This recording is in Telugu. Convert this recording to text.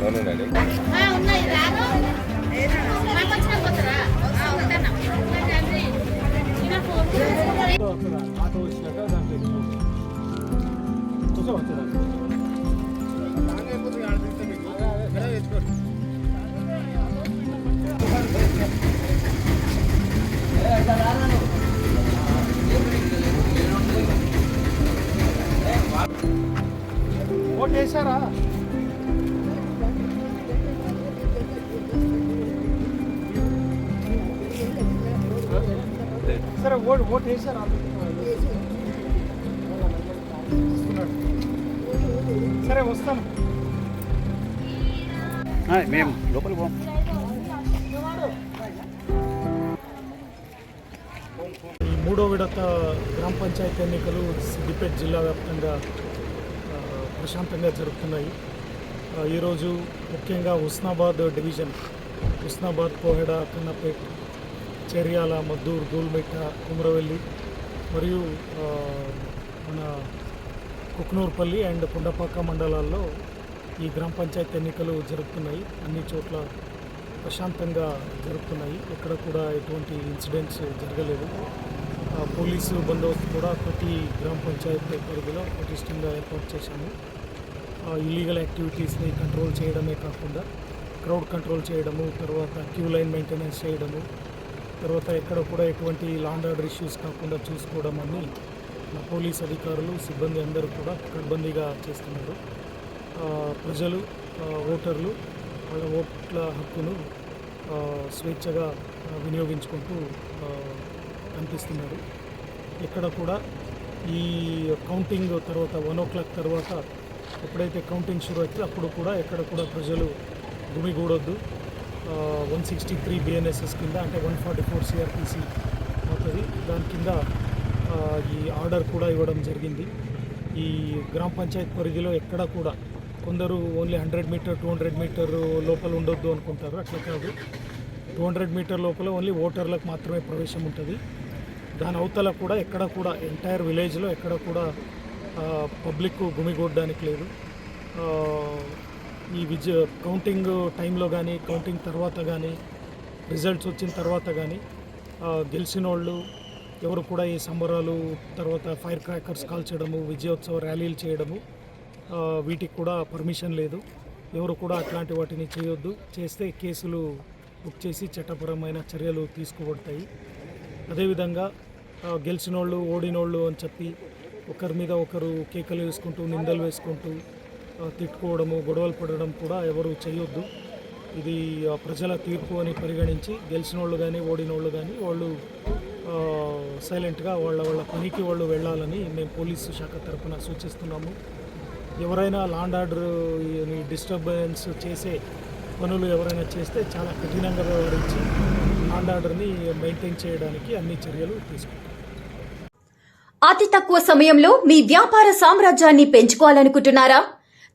అవునండి ఉన్నాయి. రాను. 없더라. 아, 더 시작하다. 도서 어쩌다. సరే ఓటు ఓటు వేసారా? సరే వస్తాను మేము లోపలికి పోం ఈ మూడో విడత గ్రామ పంచాయతీ ఎన్నికలు సిద్దిపేట జిల్లా వ్యాప్తంగా ప్రశాంతంగా జరుగుతున్నాయి. ఈరోజు ముఖ్యంగా హుస్నాబాద్ డివిజన్ హుస్నాబాద్ కోహెడ కన్నపేట్ చెర్యాల మద్దూర్ గోల్మెట్ట కుమరవెల్లి మరియు మన కుక్నూర్పల్లి అండ్ పుండపాక మండలాల్లో ఈ గ్రామ పంచాయతీ ఎన్నికలు జరుగుతున్నాయి అన్ని చోట్ల ప్రశాంతంగా జరుగుతున్నాయి ఎక్కడ కూడా ఎటువంటి ఇన్సిడెంట్స్ జరగలేదు. పోలీసు బందోబస్తు కూడా ప్రతి గ్రామ పంచాయతీ పరిధిలో పటిష్టంగా ఏర్పాటు చేశాము. ఇల్లీగల్ యాక్టివిటీస్ని కంట్రోల్ చేయడమే కాకుండా క్రౌడ్ కంట్రోల్ చేయడము తర్వాత క్యూ లైన్ మెయింటెనెన్స్ చేయడము తర్వాత ఎక్కడ కూడా ఎటువంటి లాండ్ ఆర్డర్ ఇష్యూస్ కాకుండా చూసుకోవడం అని పోలీస్ అధికారులు సిబ్బంది అందరూ కూడా ఇబ్బందిగా చేస్తున్నారు. ప్రజలు ఓటర్లు వాళ్ళ ఓట్ల హక్కును స్వేచ్ఛగా వినియోగించుకుంటూ కనిపిస్తున్నారు. ఎక్కడ కూడా ఈ కౌంటింగ్ తర్వాత వన్ ఓ క్లాక్ తర్వాత ఎప్పుడైతే కౌంటింగ్ షురూ అయితే అప్పుడు కూడా ఎక్కడ కూడా ప్రజలు గుమిగూడొద్దు. వన్ సిక్స్టీ త్రీ బిఎన్ఎస్ఎస్ కింద అంటే వన్ ఫార్టీ ఫోర్ సిఆర్పిసి అవుతుంది. దాని కింద ఈ ఆర్డర్ కూడా ఇవ్వడం జరిగింది. ఈ గ్రామ పంచాయత్ పరిధిలో ఎక్కడ కూడా కొందరు only hundred metre two hundred metre లోపల ఉండొద్దు అనుకుంటారు. అట్లా కాదు. టూ హండ్రెడ్ మీటర్ లోపల ఓన్లీ ఓటర్లకు మాత్రమే ప్రవేశం ఉంటుంది. దాని అవతల కూడా ఎక్కడ కూడా ఎంటైర్ విలేజ్లో ఎక్కడ కూడా పబ్లిక్ గుమిగూడడానికి లేదు. ఈ విజ కౌంటింగ్ టైంలో కానీ కౌంటింగ్ తర్వాత కానీ రిజల్ట్స్ వచ్చిన తర్వాత కానీ గెలిచిన వాళ్ళు ఎవరు కూడా ఈ సంబరాలు తర్వాత ఫైర్ క్రాకర్స్ కాల్చడము విజయోత్సవ ర్యాలీలు చేయడము వీటికి కూడా పర్మిషన్ లేదు. ఎవరు కూడా అట్లాంటి వాటిని చేయొద్దు. చేస్తే కేసులు బుక్ చేసి చట్టపరమైన చర్యలు తీసుకోబడతాయి. అదేవిధంగా గెలిచిన గెలిచినోళ్ళు ఓడినోళ్ళు అని చెప్పి ఒకరి మీద ఒకరు కేకలు వేసుకుంటూ నిందలు వేసుకుంటూ తిట్టుకోవడము గొడవలు పడడం కూడా ఎవరు చేయొద్దు. ఇది ఆ, ప్రజల తీర్పు అని పరిగణించి గెలిచిన వాళ్ళు కానీ ఓడిన వాళ్ళు కానీ వాళ్ళు సైలెంట్గా వాళ్ళ వాళ్ళ పనికి వాళ్ళు వెళ్ళాలని మేము పోలీసు శాఖ తరఫున సూచిస్తున్నాము. ఎవరైనా లాండ్ ఆర్డర్ డిస్టర్బెన్స్ చేసే పనులు ఎవరైనా చేస్తే చాలా కఠినంగా వ్యవహరించి లాండ్ ఆర్డర్ని మెయింటైన్ చేయడానికి అన్ని చర్యలు తీసుకుంటాం. అతి తక్కువ సమయంలో మీ వ్యాపార సామ్రాజ్యాన్ని పెంచుకోవాలనుకుంటున్నారా?